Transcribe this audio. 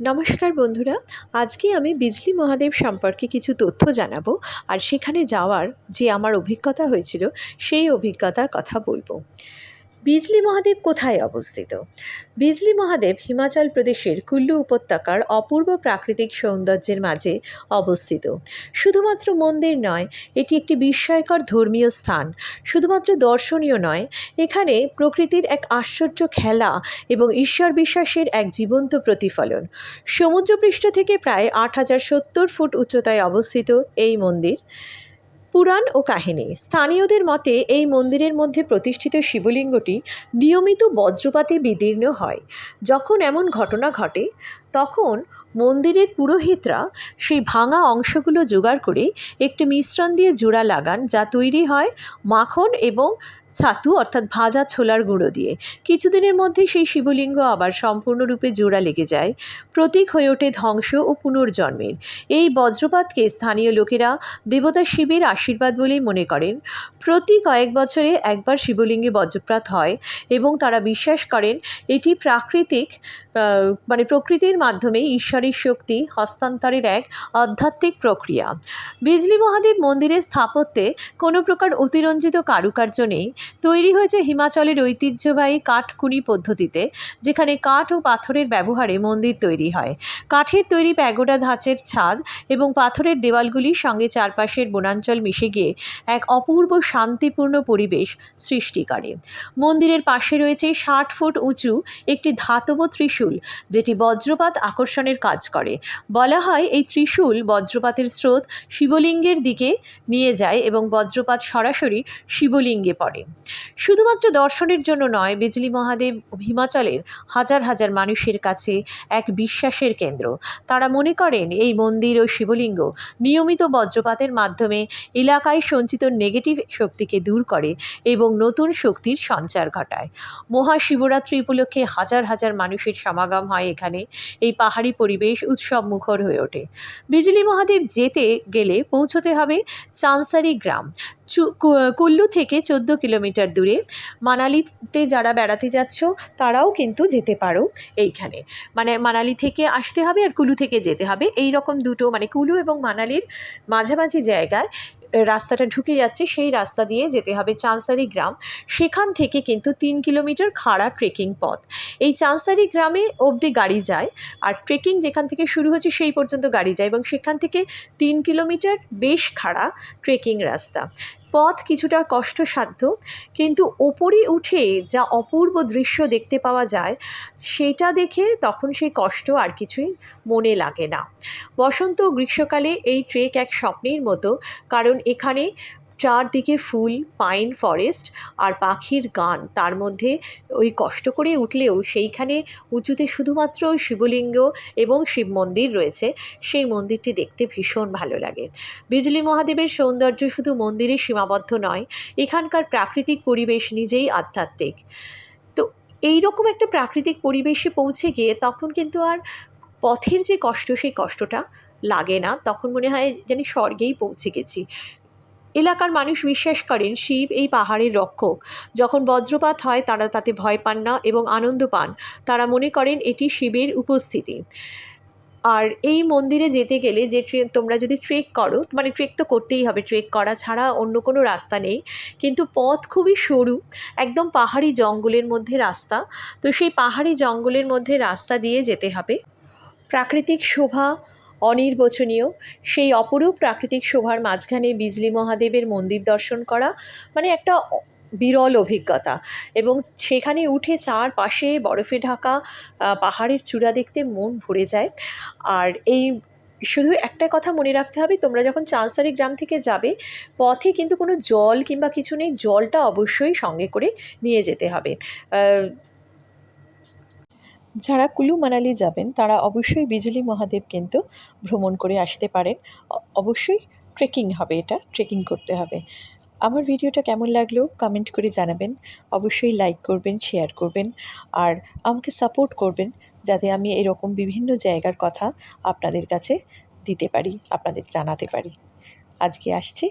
নমস্কার বন্ধুরা, আজকে আমি বিজলি মহাদেব সম্পর্কে কিছু তথ্য জানাব আর সেখানে যাওয়ার যে আমার অভিজ্ঞতা হয়েছিল, সেই অভিজ্ঞতার কথা বলব। বিজলি মহাদেব কোথায় অবস্থিত? বিজলি মহাদেব হিমাচল প্রদেশের কুল্লু উপত্যকার অপূর্ব প্রাকৃতিক সৌন্দর্যের মাঝে অবস্থিত। শুধুমাত্র মন্দির নয়, এটি একটি বিস্ময়কর ধর্মীয় স্থান। শুধুমাত্র দর্শনীয় নয়, এখানে প্রকৃতির এক আশ্চর্য খেলা এবং ঈশ্বর বিশ্বাসের এক জীবন্ত প্রতিফলন। সমুদ্রপৃষ্ঠ থেকে প্রায় আট হাজার সত্তর ফুট উচ্চতায় অবস্থিত এই মন্দির। পুরাণ ও কাহিনী। স্থানীয়দের মতে, এই মন্দিরের মধ্যে প্রতিষ্ঠিত শিবলিঙ্গটি নিয়মিত বজ্রপাতে বিদীর্ণ হয়। যখন এমন ঘটনা ঘটে তখন মন্দিরের পুরোহিতরা সেই ভাঙা অংশগুলো জোগাড় করে একটি মিশ্রণ দিয়ে জোড়া লাগান, যা তৈরি হয় মাখন এবং ছাতু, অর্থাৎ ভাজা ছোলার গুঁড়ো দিয়ে। কিছুদিনের মধ্যে সেই শিবলিঙ্গ আবার সম্পূর্ণরূপে জোড়া লেগে যায়। প্রতীক হয়ে ওঠে ধ্বংস ও পুনর্জন্মের। এই বজ্রপাতকে স্থানীয় লোকেরা দেবতা শিবের আশীর্বাদ বলেই মনে করেন। প্রতি কয়েক বছরে একবার শিবলিঙ্গে বজ্রপাত হয় এবং তারা বিশ্বাস করেন এটি প্রাকৃতিক মানে প্রকৃতির মাধ্যমে ঈশ্বরের শক্তি হস্তান্তরের এক আধ্যাত্মিক প্রক্রিয়া। বিজলি মহাদেব মন্দিরের স্থাপত্যে কোনো প্রকার অতিরঞ্জিত কারুকার্য নেই। তৈরি হয়েছে হিমাচলের ঐতিহ্যবাহী কাঠকুনি পদ্ধতিতে, যেখানে কাঠ ও পাথরের ব্যবহারে মন্দির তৈরি হয়। কাঠের তৈরি প্যাগোডা ধাঁচের ছাদ এবং পাথরের দেওয়ালগুলির সঙ্গে চারপাশের বনাঞ্চল মিশে গিয়ে এক অপূর্ব শান্তিপূর্ণ পরিবেশ সৃষ্টি করে। মন্দিরের পাশে রয়েছে ষাট ফুট উঁচু একটি ধাতব ত্রিশূল, যেটি বজ্রপাত আকর্ষণের কাজ করে। বলা হয়, এই ত্রিশূল বজ্রপাতের স্রোত শিবলিঙ্গের দিকে নিয়ে যায় এবং বজ্রপাত সরাসরি শিবলিঙ্গে পড়ে। শুধুমাত্র দর্শনের জন্য নয়, বিজলি মহাদেব হিমাচলের হাজার হাজার মানুষের কাছে এক বিশ্বাসের কেন্দ্র। তারা মনে করেন, এই মন্দির ও শিবলিঙ্গ নিয়মিত বজ্রপাতের মাধ্যমে এলাকায় সঞ্চিত নেগেটিভ শক্তিকে দূর করে এবং নতুন শক্তির সঞ্চার ঘটায়। মহাশিবরাত্রি উপলক্ষে হাজার হাজার মানুষের সমাগম হয় এখানে। এই পাহাড়ি পরিবেশ উৎসব মুখর হয়ে ওঠে। বিজলি মহাদেব যেতে গেলে পৌঁছতে হবে চানসারি গ্রাম। কুল্লু থেকে চোদ্দ কিলোমিটার দূরে। মানালিতে যারা বেড়াতে যাচ্ছ, তারাও কিন্তু যেতে পারো এইখানে। মানে মানালি থেকে আসতে হবে আর কুলু থেকে যেতে হবে। এই রকম দুটো মানে কুলু এবং মানালির মাঝামাঝি জায়গায় রাস্তাটা ঢুকে যাচ্ছে, সেই রাস্তা দিয়ে যেতে হবে চানসারি গ্রাম। সেখান থেকে কিন্তু তিন কিলোমিটার খাড়া ট্রেকিং পথ। এই চানসারি গ্রামে অবধি গাড়ি যায় আর ট্রেকিং যেখান থেকে শুরু হচ্ছে সেই পর্যন্ত গাড়ি যায় এবং সেখান থেকে তিন কিলোমিটার বেশ খাড়া ট্রেকিং রাস্তা। পথ কিছুটা কষ্টসাধ্য, কিন্তু ওপরে উঠে যা অপূর্ব দৃশ্য দেখতে পাওয়া যায়, সেটা দেখে তখন সেই কষ্ট আর কিছুই মনে লাগে না। বসন্ত গ্রীষ্মকালে এই ট্রেক এক স্বপ্নের মতো, কারণ এখানে চারদিকে ফুল, পাইন ফরেস্ট আর পাখির গান। তার মধ্যে ওই কষ্ট করে উঠলেও সেইখানে উঁচুতে শুধুমাত্র শিবলিঙ্গ এবং শিব মন্দির রয়েছে। সেই মন্দিরটি দেখতে ভীষণ ভালো লাগে। বিজলি মহাদেবের সৌন্দর্য শুধু মন্দিরে সীমাবদ্ধ নয়, এখানকার প্রাকৃতিক পরিবেশ নিজেই আধ্যাত্মিক। তো এই রকম একটা প্রাকৃতিক পরিবেশে পৌঁছে গিয়ে তখন কিন্তু আর পথের যে কষ্ট, সেই কষ্টটা লাগে না। তখন মনে হয় যেন স্বর্গেই পৌঁছে গেছি। এলাকার মানুষ বিশ্বাস করেন শিব এই পাহাড়ের রক্ষক। যখন বজ্রপাত হয়, তারা তাতে ভয় পান না এবং আনন্দ পান। তারা মনে করেন এটি শিবের উপস্থিতি। আর এই মন্দিরে যেতে গেলে যে ট্রেন তোমরা যদি ট্রেক করো মানে ট্রেক তো করতেই হবে, ট্রেক করা ছাড়া অন্য কোনো রাস্তা নেই। কিন্তু পথ খুবই সরু, একদম পাহাড়ি জঙ্গলের মধ্যে রাস্তা। তো সেই পাহাড়ি জঙ্গলের মধ্যে রাস্তা দিয়ে যেতে হবে। প্রাকৃতিক শোভা অনির্বচনীয়। সেই অপরূপ প্রাকৃতিক শোভার মাঝখানে বিজলি মহাদেবের মন্দির দর্শন করা মানে একটা বিরল অভিজ্ঞতা। এবং সেখানে উঠে চারপাশে বরফে ঢাকা পাহাড়ের চূড়া দেখতে মন ভরে যায়। আর এই শুধু একটা কথা মনে রাখতে হবে, তোমরা যখন চাঁদসারি গ্রাম থেকে যাবে, পথে কিন্তু কোনো জল কিংবা কিছু নেই, জলটা অবশ্যই সঙ্গে করে নিয়ে যেতে হবে। যারা কুলু মানালি যাবেন, তারা অবশ্যই বিজলি মহাদেব কিন্তু ভ্রমণ করে আসতে পারেন। অবশ্যই ট্রেকিং হবে এটা ট্রেকিং করতে হবে। আমার ভিডিওটা কেমন লাগল কমেন্ট করে জানাবেন। অবশ্যই লাইক করবেন শেয়ার করবেন, আর আমাকে সাপোর্ট করবেন যাতে আমি এরকম বিভিন্ন জায়গার কথা আপনাদের কাছে দিতে পারি, আপনাদের জানাতে পারি। আজকে আসছি।